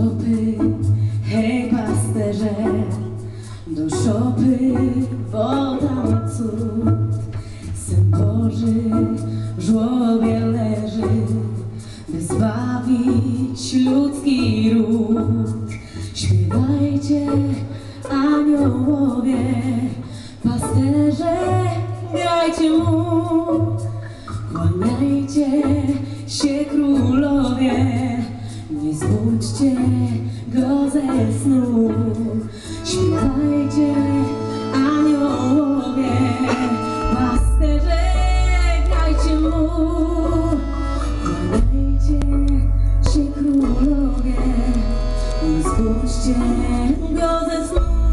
szopy, hej pasterze, do szopy woda ma cud. Syn Boży w żłobie leży, by zbawić ludzki ród. Śpiewajcie, aniołowie, pasterze, grajcie mu. Kłaniajcie zbudźcie go ze snu. Śpiewajcie, aniołowie, pasterze, grajcie mu. Kłaniajcie się królowie, zbudźcie go ze snu.